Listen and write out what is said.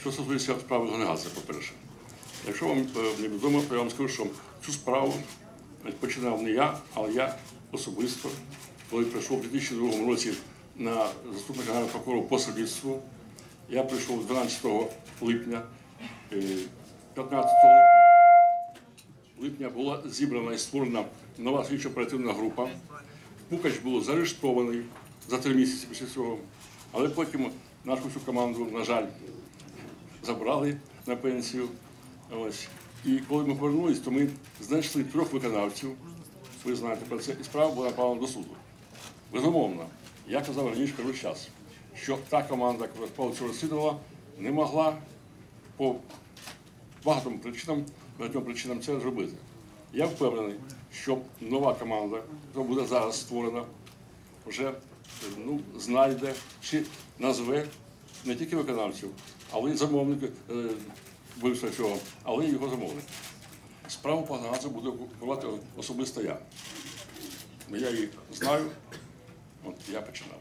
що стосується справи Гонегаса, по-перше. Якщо вам е, не відомо, то я вам скажу, що цю справу починав не я, але я особисто, коли прийшов у 2002 році на заступника Генерального прокурора по слідству. Я прийшов 12 липня, е, 15 липня липня була зібрана і створена нова слідчо-оперативна група. Пукач був заарештований за три місяці після цього, але потім нашу всю команду, на жаль, забрали на пенсію. Ось. І коли ми повернулись, то ми знайшли трьох виконавців. Ви знаєте про це, і справа була направлена до суду. Безумовно, я казав раніше, кажу час, що та команда, яка цього розслідувала, не могла по багатьом причинам, багатьом причинам це зробити. Я впевнений, що нова команда, яка буде зараз створена, вже ну, знайде чи назве не тільки виконавців, але й замовників е, вбивства але й його замовник. Справу по Ганзу буду курувати особисто я. Я її знаю, от я починав.